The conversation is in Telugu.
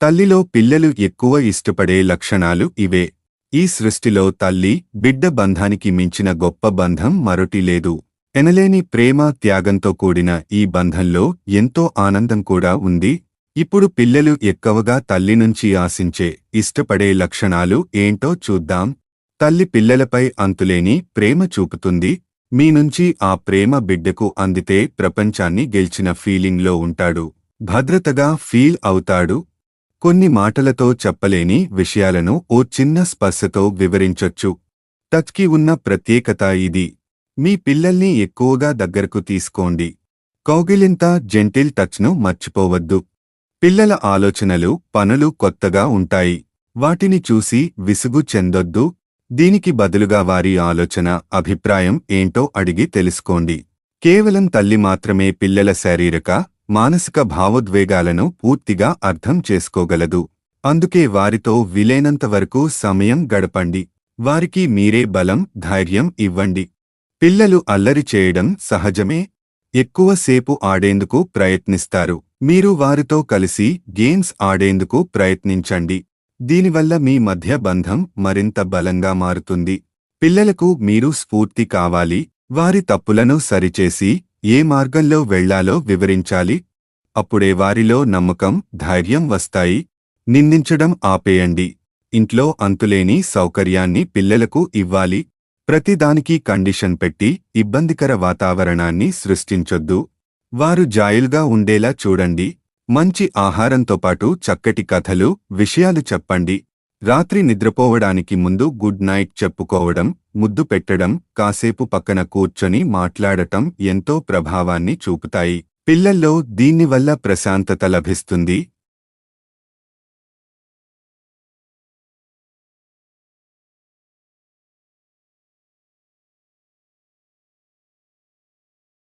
తల్లిలో పిల్లలు ఎక్కువ ఇష్టపడే లక్షణాలు ఇవే. ఈ సృష్టిలో తల్లి బిడ్డ బంధానికి మించిన గొప్ప బంధం మరొటి లేదు. ఎనలేని ప్రేమ త్యాగంతో కూడిన ఈ బంధంలో ఎంతో ఆనందం కూడా ఉంది. ఇప్పుడు పిల్లలు ఎక్కువగా తల్లి నుంచి ఆశించే ఇష్టపడే లక్షణాలు ఏంటో చూద్దాం. తల్లి పిల్లలపై అంతులేని ప్రేమ చూపుతుంది. మీ నుంచి ఆ ప్రేమ బిడ్డకు అందితే ప్రపంచాన్ని గెలిచిన ఫీలింగ్లో ఉంటాడు. భద్రతగా ఫీల్ అవుతాడు. కొన్ని మాటలతో చెప్పలేని విషయాలను ఓ చిన్న స్పర్శతో వివరించొచ్చు. టచ్కి ఉన్న ప్రత్యేకత ఇది. మీ పిల్లల్ని ఎక్కువగా దగ్గరకు తీసుకోండి. కౌగిలింత జెంటిల్ టచ్ను మర్చిపోవద్దు. పిల్లల ఆలోచనలు పనులు కొత్తగా ఉంటాయి. వాటిని చూసి విసుగు చెందొద్దు. దీనికి బదులుగా వారి ఆలోచన అభిప్రాయం ఏంటో అడిగి తెలుసుకోండి. కేవలం తల్లి మాత్రమే పిల్లల శారీరక మానసిక భావోద్వేగాలను పూర్తిగా అర్థం చేసుకోగలదు. అందుకే వారితో వీలైనంత వరకు సమయం గడపండి. వారికి మీరే బలం ధైర్యం ఇవ్వండి. పిల్లలు అల్లరి చేయడం సహజమే. ఎక్కువసేపు ఆడేందుకు ప్రయత్నిస్తారు. మీరు వారితో కలిసి గేమ్స్ ఆడేందుకు ప్రయత్నించండి. దీనివల్ల మీ మధ్య బంధం మరింత బలంగా మారుతుంది. పిల్లలకు మీరు స్ఫూర్తి కావాలి. వారి తప్పులను సరిచేసి ఏ మార్గంలో వెళ్ళాలో వివరించాలి. అప్పుడే వారిలో నమ్మకం ధైర్యం వస్తాయి. నిందించడం ఆపేయండి. ఇంట్లో అంతులేని సౌకర్యాన్ని పిల్లలకు ఇవ్వాలి. ప్రతిదానికి కండిషన్ పెట్టి ఇబ్బందికర వాతావరణాన్ని సృష్టించొద్దు. వారు జాయిల్గా ఉండేలా చూడండి. మంచి ఆహారంతో పాటు చక్కటి కథలు విషయాలు చెప్పండి. రాత్రి నిద్రపోవడానికి ముందు గుడ్ నైట్ చెప్పుకోవడం ముద్దు పెట్టడం కాసేపు పక్కన కూర్చొని మాట్లాడటం ఎంతో ప్రభావాన్ని చూపుతాయి. పిల్లల్లో దీనివల్ల ప్రశాంతత లభిస్తుంది.